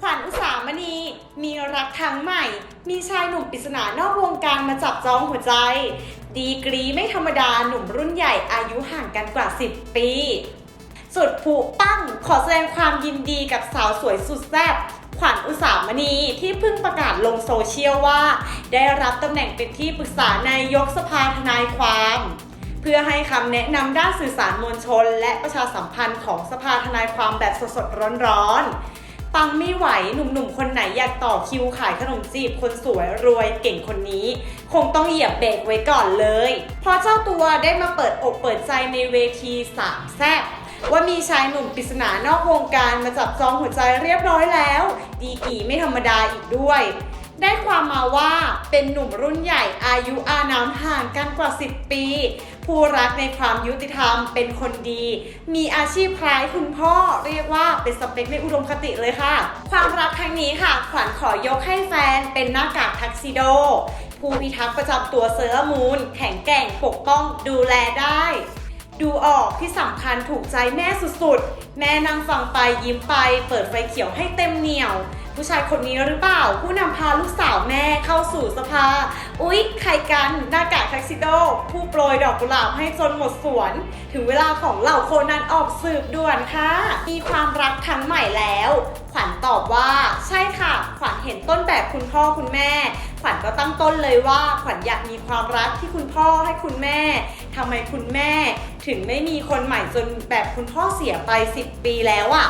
ขวัญอุสามณี มีรักครั้งใหม่ มีชายหนุ่มปริศนานอกวงการมาจับจองหัวใจ ดีกรีไม่ธรรมดาหนุ่มรุ่นใหญ่อายุห่างกันกว่า 10 ปี สุดผูปั้งขอแสดงความยินดีกับสาวสวยสุดแซ่บขวัญอุสามณีที่เพิ่งประกาศลงโซเชียลว่า ได้รับตำแหน่งเป็นที่ปรึกษานายกสภาทนายความ เพื่อให้คำแนะนำด้านสื่อสารมวลชน และประชาสัมพันธ์ของสภาทนายความแบบสดๆร้อนๆ ปังไม่ไหวหนุ่มๆ คนไหนอยากต่อคิวขายขนมจีบ คนสวยรวยเก่งคนนี้ คงต้องเหยียบเบรกไว้ก่อนเลย เพราะเจ้าตัวได้มาเปิดอกเปิดใจในเวทีสามแซ่บว่ามีชายหนุ่มปริศนานอกวงการมาจับจองหัวใจเรียบร้อยแล้ว ดีกีไม่ธรรมดาอีกด้วย ได้ความมาว่าเป็นหนุ่มรุ่นใหญ่อายุอานามห่างกันกว่า 10 ปี ผู้รักในความยุติธรรมเป็นคนดี มีอาชีพคล้ายคุณพ่อเรียกว่าเป็นสเปคในอุดมคติเลยค่ะ ความรักครั้งนี้ค่ะ ขวัญขอยกให้แฟนเป็นหน้ากากทักซิโด ผู้พิทักษ์ประจำตัวเซอร์มูนแข็งแกร่งปกป้องดูแลได้ ดูออกที่สำคัญถูกใจแม่สุดๆ แม่นั่งฟังไปยิ้มไป เปิดไฟเขียวให้เต็มเหนียวผู้ชายคนนี้หรือเปล่า ผู้นำพาลูกสาวแม่เข้าสู่สภา อุ๊ย ใครกันหน้ากากแท็กซิโด ผู้โปรยดอกกุหลาบให้จนหมดสวน ถึงเวลาของเหล่าโคนันออกสืบด่วนค่ะ มีความรักครั้งใหม่แล้ว ขวัญตอบว่าใช่ค่ะ ขวัญเห็นต้นแบบคุณพ่อคุณแม่ ขวัญก็ตั้งต้นเลยว่า ขวัญอยากมีความรักที่คุณพ่อให้คุณแม่ทำไมคุณแม่ ถึงไม่มีคนใหม่จนแบบคุณพ่อเสียไป 10 ปีแล้วอะ่ะ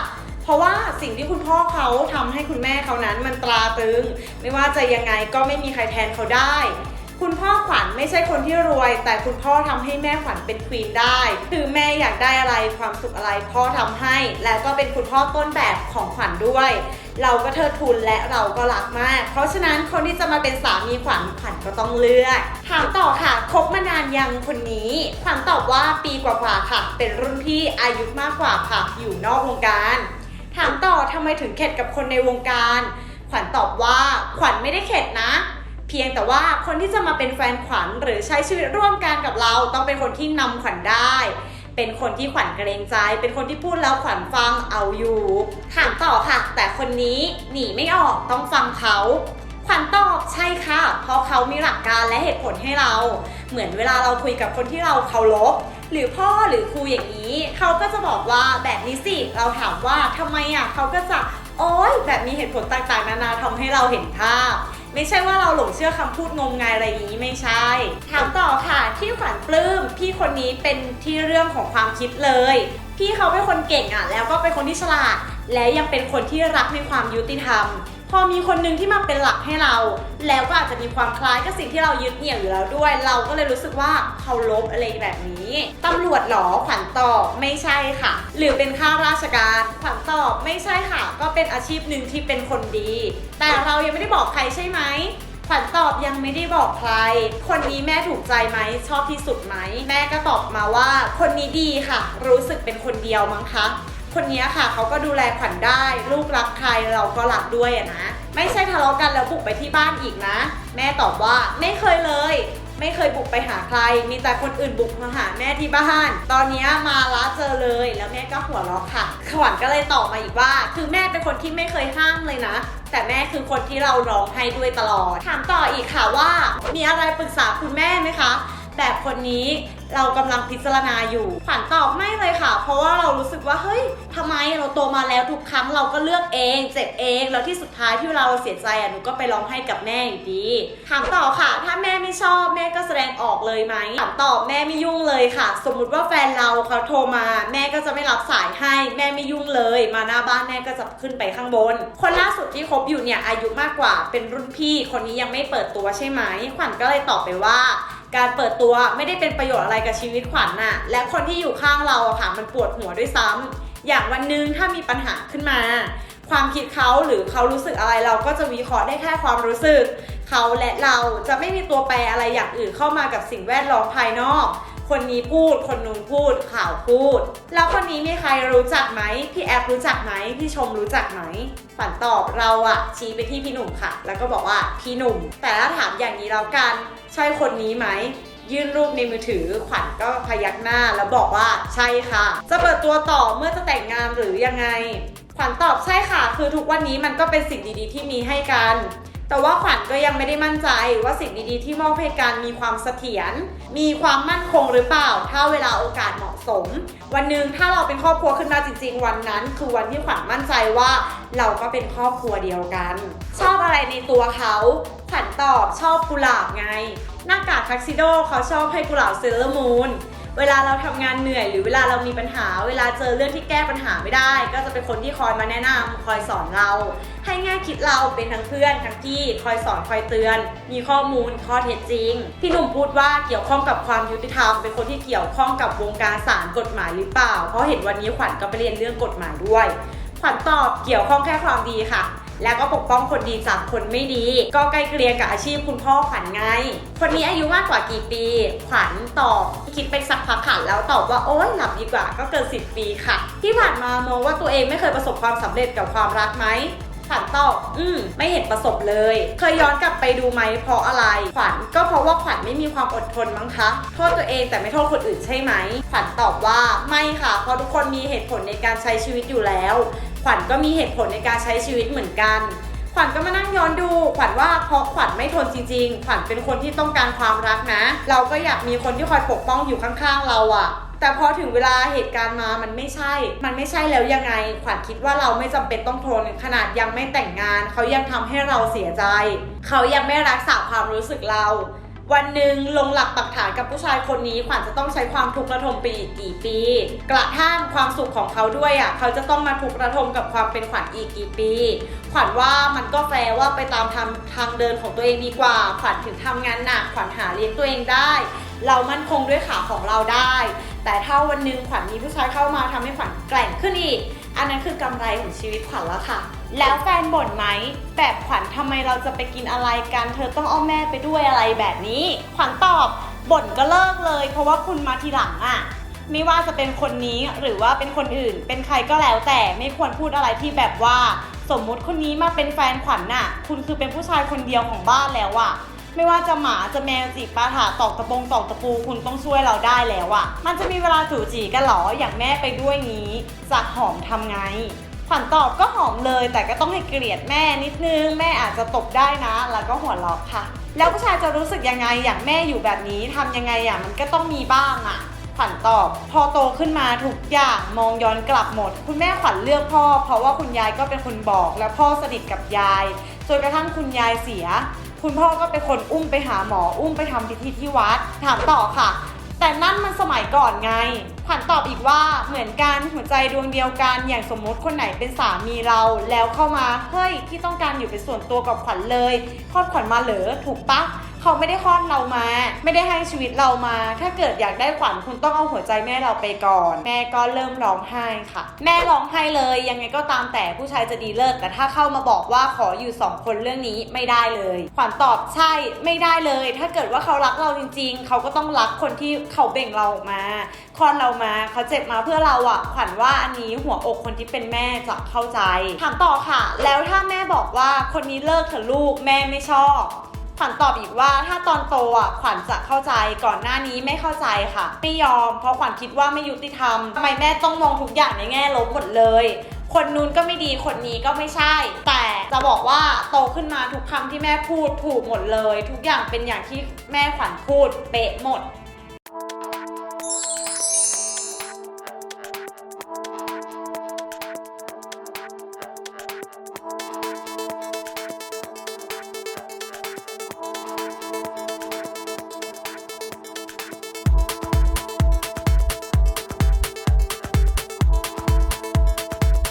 ราะว่าสิ่งที่คุณพ่อเขาทำให้คุณแม่เขานั้นมันตราตรึง ไม่ว่าจะยังไงก็ไม่มีใครแทนเขาได้ คุณพ่อขวัญไม่ใช่คนที่รวย แต่คุณพ่อทำให้แม่ขวัญเป็นควีนได้คือแม่อยากได้อะไรความสุขอะไรพ่อทำให้ และก็เป็นคุณพ่อต้นแบบของขวัญด้วย เราก็เทิดทุนและเราก็รักมาก เพราะฉะนั้นคนที่จะมาเป็นสามีขวัญขวัญก็ต้องเลือกถามต่อค่ะคบมานานยังคนนี้ขวัญตอบว่าปีกว่าๆค่ะ เป็นรุ่นพี่อายุมากกว่าค่ะอยู่นอกวงการ ถามต่อทำไมถึงเข็ดกับคนในวงการ ขวัญตอบว่าขวัญไม่ได้เข็ดนะ เพียงแต่ว่าคนที่จะมาเป็นแฟนขวัญหรือใช้ชีวิตร่วมกันกับเรา ต้องเป็นคนที่นำขวัญได้ เป็นคนที่ขวัญเกรงใจ เป็นคนที่พูดแล้วขวัญฟังเอาอยู่ถามต่อค่ะ แต่คนนี้หนีไม่ออกต้องฟังเขาขวัญตอบใช่ค่ะ เพราะเขามีหลักการและเหตุผลให้เรา เหมือนเวลาเราคุยกับคนที่เราเคารพ หรือพ่อหรือครูอย่างนี้ เขาก็จะบอกว่าแบบนี้สิเราถามว่าทำไมอะเขาก็จะโอ๊ยแบบมีเหตุผลต่างๆ นานาทำให้เราเห็นภาพ ไม่ใช่ว่าเราหลงเชื่อคำพูดงมงายอะไรอย่างนี้ไม่ใช่ ถามต่อค่ะที่ขวัญปลื้มพี่คนนี้เป็นที่เรื่องของความคิดเลย พี่เขาเป็นคนเก่งอะ แล้วก็เป็นคนที่ฉลาด และยังเป็นคนที่รักในความยุติธรรม พอมีคนหนึ่งที่มาเป็นหลักให้เรา แล้วก็อาจจะมีความคล้ายกับสิ่งที่เรายึดเหนี่ยวอยู่แล้วด้วย เราก็เลยรู้สึกว่าเคารพอะไรแบบนี้ ตำรวจหรอขวัญตอบไม่ใช่ค่ะ หรือเป็นข้าราชการขวัญตอบไม่ใช่ค่ะ ก็เป็นอาชีพหนึ่งที่เป็นคนดี แต่เรายังไม่ได้บอกใครใช่ไหมขวัญตอบยังไม่ได้บอกใคร คนนี้แม่ถูกใจไหมชอบที่สุดไหม แม่ก็ตอบมาว่า คนนี้ดีค่ะ รู้สึกเป็นคนเดียวมั้งคะ คนนี้ค่ะเขาก็ดูแลขวัญได้ ลูกรักใครเราก็รักด้วยนะ ไม่ใช่ทะเลาะกันแล้วบุกไปที่บ้านอีกนะ แม่ตอบว่าไม่เคยเลย ไม่เคยบุกไปหาใคร มีแต่คนอื่นบุกมาหาแม่ที่บ้าน ตอนนี้มาละเจอเลย แล้วแม่ก็หัวเราะค่ะ ขวัญก็เลยตอบมาอีกว่า คือแม่เป็นคนที่ไม่เคยห้ามเลยนะแต่แม่คือคนที่เราร้องให้ด้วยตลอด ถามต่ออีกค่ะว่า มีอะไรปรึกษาคุณแม่ไหมคะ แบบคนนี้เรากำลังพิจารณาอยู่ขวัญตอบไม่เลยค่ะ เพราะว่าเรารู้สึกว่าเฮ้ยทำไมเราโตมาแล้วทุกครั้งเราก็เลือกเองเจ็บเองแล้วที่สุดท้ายที่เราเสียใจอะหนูก็ไปร้องให้กับแม่อยู่ดีถามต่อค่ะ ถ้าแม่ไม่ชอบแม่ก็แสดงออกเลยไหมถามตอบแม่ไม่ยุ่งเลยค่ะ สมมุติว่าแฟนเราเขาโทรมา แม่ก็จะไม่รับสายให้ แม่ไม่ยุ่งเลย มาหน้าบ้านแม่ก็จะขึ้นไปข้างบน คนล่าสุดที่คบอยู่เนี่ยอายุมากกว่าเป็นรุ่นพี่คนนี้ยังไม่เปิดตัวใช่ไหมขวัญก็เลยตอบไปว่า การเปิดตัวไม่ได้เป็นประโยชน์อะไรกับชีวิตขวัญน่ะ และคนที่อยู่ข้างเราอะค่ะมันปวดหัวด้วยซ้ำอย่างวันนึงถ้ามีปัญหาขึ้นมา ความคิดเขาหรือเขารู้สึกอะไรเราก็จะวิเคราะห์ได้แค่ความรู้สึก เขาและเราจะไม่มีตัวแปรอะไรอย่างอื่นเข้ามากับสิ่งแวดล้อมภายนอก คนนี้พูด คนนู้นพูด ข่าวพูด แล้วคนนี้มีใครรู้จักไหม พี่แอฟรู้จักไหม พี่ชมรู้จักไหม ฝันตอบเราอะชี้ไปที่พี่หนุ่มค่ะ แล้วก็บอกว่าพี่หนุ่ม แต่ถ้าถามอย่างนี้แล้วกัน ใช่คนนี้ไหมยื่นรูปในมือถือขวัญก็พยักหน้าแล้วบอกว่าใช่ค่ะ จะเปิดตัวต่อเมื่อจะแต่งงานหรือยังไงขขวัญตอบใช่ค่ะ คือทุกวันนี้มันก็เป็นสิ่งดีๆ ที่มีให้กัน แต่ว่าขวัญก็ยังไม่ได้มั่นใจว่าสิ่งดีๆที่มอบให้กันมีความเสถียร มีความมั่นคงหรือเปล่า ถ้าเวลาโอกาสเหมาะสม วันหนึ่งถ้าเราเป็นครอบครัวขึ้นมาจริง ๆ วันนั้น คือวันที่ขวัญมั่นใจว่าเราก็เป็นครอบครัวเดียวกัน ชอบอะไรในตัวเขาขวัญตอบชอบกุหลาบไง หน้ากากทักซิโดเขาชอบให้กุหลาบเซเลอร์มูน เวลาเราทำงานเหนื่อย หรือเวลาเรามีปัญหา เวลาเจอเรื่องที่แก้ปัญหาไม่ได้ ก็จะเป็นคนที่คอยมาแนะนำคอยสอนเรา ให้แง่คิดเราเป็นทั้งเพื่อนทั้งพี่คอยสอนคอยเตือน มีข้อมูลข้อเท็จจริง พี่หนุ่มพูดว่าเกี่ยวข้องกับความยุติธรรม เป็นคนที่เกี่ยวข้องกับวงการศาลกฎหมายหรือเปล่า เพราะเห็นวันนี้ขวัญก็ไปเรียนเรื่องกฎหมายด้วย ขวัญตอบเกี่ยวข้องแค่ความดีค่ะ แล้วก็ปกป้องคนดีจากคนไม่ดี ก็ใกล้เคียงกับอาชีพคุณพ่อขวัญไง คนนี้อายุมากกว่ากี่ปี ขวัญตอบ คิดไปสักพักค่ะแล้วตอบว่าโอ๊ยหลับดีกว่าก็เกิน 10 ปีค่ะ ที่ผ่านมามองว่าตัวเองไม่เคยประสบความสำเร็จกับความรักไหมขวัญตอบอืม ไม่เห็นประสบเลย เคยย้อนกลับไปดูไหมเพราะอะไร ขวัญก็เพราะว่าขวัญไม่มีความอดทนมั้งคะ โทษตัวเองแต่ไม่โทษคนอื่นใช่ไหม ขวัญตอบว่าไม่ค่ะ เพราะทุกคนมีเหตุผลในการใช้ชีวิตอยู่แล้ว ขวัญก็มีเหตุผลในการใช้ชีวิตเหมือนกัน ขวัญก็มานั่งย้อนดู ขวัญว่าเพราะขวัญไม่ทนจริงๆ ขวัญเป็นคนที่ต้องการความรักนะ เราก็อยากมีคนที่คอยปกป้องอยู่ข้างๆ เราอะแต่พอถึงเวลาเหตุการณ์มามันไม่ใช่ มันไม่ใช่แล้วยังไง ขวัญคิดว่าเราไม่จำเป็นต้องทนขนาดยังไม่แต่งงาน เขายังทำให้เราเสียใจ เขายังไม่รักษาความรู้สึกเรา วันหนึ่งลงหลักปักฐานกับผู้ชายคนนี้ขวัญจะต้องใช้ความทุกข์ระทมไปอีกกี่ปี กระทั่งความสุขของเขาด้วยอะเขาจะต้องมาทุกข์ระทมกับความเป็นขวัญอีกกี่ปี ขวัญว่ามันก็แฟว่าไปตามทางทางเดินของตัวเองดีกว่า ขวัญถึงทำงานหนักขวัญหาเลี้ยงตัวเองได้ เรามั่นคงด้วยขาของเราได้ แต่ถ้าวันหนึ่งขวัญมีผู้ชายเข้ามาทำให้ขวัญแกร่งขึ้นอีก อันนั้นคือกำไรของชีวิตขวัญแล้วค่ะ แล้วแฟนบ่นไหม แบบขวัญทำไมเราจะไปกินอะไรกัน เธอต้องเอาแม่ไปด้วยอะไรแบบนี้ ขวัญตอบบ่นก็เลิกเลย เพราะว่าคุณมาทีหลังอะไม่ว่าจะเป็นคนนี้หรือว่าเป็นคนอื่น เป็นใครก็แล้วแต่ไม่ควรพูดอะไรที่แบบว่า สมมุติคนนี้มาเป็นแฟนขวัญน่ะ คุณคือเป็นผู้ชายคนเดียวของบ้านแล้วอะไม่ว่าจะหมาจะแมวจีบปลาถาตอกตะปงตอกตะปูคุณต้องช่วยเราได้แล้วอะมันจะมีเวลาจู่จีกันหรออย่างแม่ไปด้วยงี้จะหอมทำไง ขวัญตอบก็หอมเลย แต่ก็ต้องให้เกลียดแม่นิดนึง แม่อาจจะตบได้นะ แล้วก็หัวเราะค่ะ แล้วผู้ชายจะรู้สึกยังไงอย่างแม่อยู่แบบนี้ทำยังไงอะมันก็ต้องมีบ้างอะ ขวัญตอบ พอโตขึ้นมาทุกอย่างมองย้อนกลับหมด คุณแม่ขวัญเลือกพ่อ เพราะว่าคุณยายก็เป็นคนบอก และพ่อสนิทกับยายจนกระทั่งคุณยายเสีย คุณพ่อก็เป็นคนอุ้มไปหาหมออุ้มไปทำพิธีที่วัด ถามต่อค่ะ แต่นั่นมันสมัยก่อนไง ขวัญตอบอีกว่าเหมือนกันหัวใจดวงเดียวกัน อย่างสมมติคนไหนเป็นสามีเรา แล้วเข้ามาเฮ้ยที่ต้องการอยู่เป็นส่วนตัวกับขวัญเลยคลอดขวัญมาเหรอถูกปะ เขาไม่ได้คลอดเรามา ไม่ได้ให้ชีวิตเรามา ถ้าเกิดอยากได้ขวัญคุณต้องเอาหัวใจแม่เราไปก่อน แม่ก็เริ่มร้องไห้ค่ะ แม่ร้องไห้เลยยังไงก็ตามแต่ผู้ชายจะดีเลิก แต่ถ้าเข้ามาบอกว่าขออยู่สองคนเรื่องนี้ไม่ได้เลย ขวัญตอบใช่ไม่ได้เลย ถ้าเกิดว่าเขารักเราจริง ๆ เขาก็ต้องรักคนที่เขาเบ่งเราออกมาคลอดเรามาเขาเจ็บมาเพื่อเราอะขวัญว่าอันนี้หัวอกคนที่เป็นแม่จะเข้าใจถามต่อค่ะ แล้วถ้าแม่บอกว่าคนนี้เลิกเถอะลูกแม่ไม่ชอบ ขวัญตอบอีกว่าถ้าตอนโตอะขวัญจะเข้าใจก่อนหน้านี้ไม่เข้าใจค่ะ ไม่ยอม เพราะขวัญคิดว่าไม่ยุติธรรมทำไมแม่ต้องมองทุกอย่างในแง่ลบหมดเลย คนนู้นก็ไม่ดีคนนี้ก็ไม่ใช่ แต่จะบอกว่าโตขึ้นมาทุกคำที่แม่พูดถูกหมดเลย ทุกอย่างเป็นอย่างที่แม่ขวัญพูดเป๊ะหมด